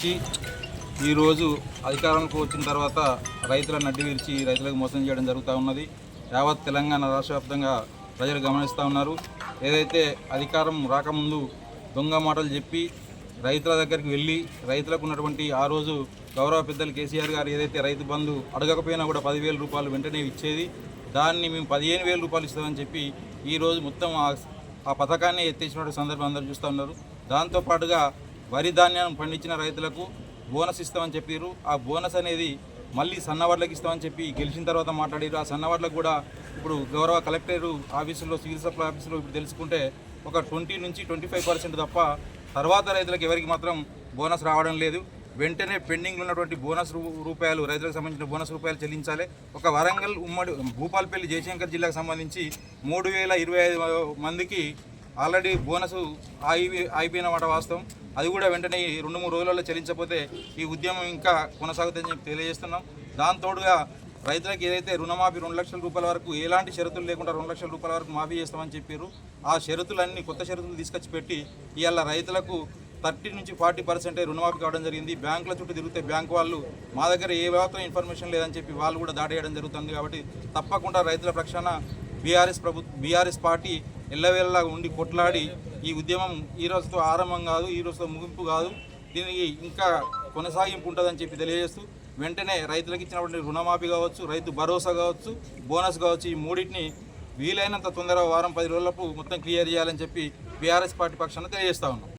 వచ్చి ఈరోజు అధికారంలోకి వచ్చిన తర్వాత రైతులను నడ్డి విరిచి రైతులకు మోసం చేయడం జరుగుతూ ఉన్నది. యావత్ తెలంగాణ రాష్ట్ర వ్యాప్తంగా ప్రజలు గమనిస్తూ ఉన్నారు. ఏదైతే అధికారం రాకముందు దొంగ మాటలు చెప్పి రైతుల దగ్గరికి వెళ్ళి రైతులకు ఉన్నటువంటి ఆ రోజు గౌరవ పెద్దలు కేసీఆర్ గారు ఏదైతే రైతు బంధు అడగకపోయినా కూడా పదివేల రూపాయలు వెంటనే ఇచ్చేది. దాన్ని మేము పదిహేను వేల రూపాయలు ఇస్తామని చెప్పి ఈరోజు మొత్తం ఆ ఆ పథకాన్ని ఎత్తేసినటువంటి సందర్భం అందరూ చూస్తూ ఉన్నారు. దాంతోపాటుగా వరి ధాన్యం పండించిన రైతులకు బోనస్ ఇస్తామని చెప్పారు ఆ బోనస్ అనేది మళ్ళీ సన్నవాళ్ళకి ఇస్తామని చెప్పి గెలిచిన తర్వాత మాట్లాడారు ఆ సన్నవాళ్ళకు కూడా ఇప్పుడు గౌరవ కలెక్టర్ ఆఫీసులో సివిల్ సప్లై ఆఫీసులో ఇప్పుడు తెలుసుకుంటే ఒక ట్వంటీ నుంచి ట్వంటీ ఫైవ్ పర్సెంట్ తప్ప తర్వాత రైతులకు ఎవరికి మాత్రం బోనస్ రావడం లేదు. వెంటనే పెండింగ్లో ఉన్నటువంటి బోనస్ రూ- రూపాయలు రైతులకు సంబంధించిన బోనస్ రూపాయలు చెల్లించాలి. ఒక వరంగల్ ఉమ్మడి భూపాలపల్లి జయశంకర్ జిల్లాకు సంబంధించి మూడు వేల ఇరవై ఐదు మందికి ఆల్రెడీ బోనస్ ఆగి అయిపోయిన మాట వాస్తవం. అది కూడా వెంటనే ఈ రెండు మూడు రోజులలో చెల్లించకపోతే ఈ ఉద్యమం ఇంకా కొనసాగుతుందని చెప్పి తెలియజేస్తున్నాం. దాంతోడుగా రైతులకు ఏదైతే రుణమాఫీ రెండు లక్షల రూపాయల వరకు ఎలాంటి షరతులు లేకుండా రెండు లక్షల రూపాయల వరకు మాఫీ చేస్తామని చెప్పారు. ఆ షరతులన్నీ కొత్త షరతులు తీసుకొచ్చి పెట్టి ఇవాళ రైతులకు థర్టీ నుంచి ఫార్టీ పర్సెంటే రుణమాఫీ కావడం జరిగింది. బ్యాంకుల చుట్టూ తిరిగితే బ్యాంకు వాళ్ళు మా దగ్గర ఏ మాత్రం ఇన్ఫర్మేషన్ లేదని చెప్పి వాళ్ళు కూడా దాటేయడం జరుగుతుంది కాబట్టి తప్పకుండా రైతుల పక్షాన బీఆర్ఎస్ ప్రభు బీఆర్ఎస్ పార్టీ ఎల్లవేళలా ఉండి కొట్లాడి ఈ ఉద్యమం ఈ రోజుతో ఆరంభం కాదు ఈ రోజుతో ముగింపు కాదు. దీనికి ఇంకా కొనసాగింపు ఉంటుందని చెప్పి తెలియజేస్తూ వెంటనే రైతులకు ఇచ్చినటువంటి రుణమాఫీ కావచ్చు రైతు భరోసా కావచ్చు బోనస్ కావచ్చు ఈ మూడింటిని వీలైనంత తొందరగా వారం పది రోజులకు మొత్తం క్లియర్ చేయాలని చెప్పి బీఆర్ఎస్ పార్టీ పక్షాన తెలియజేస్తా ఉన్నాం.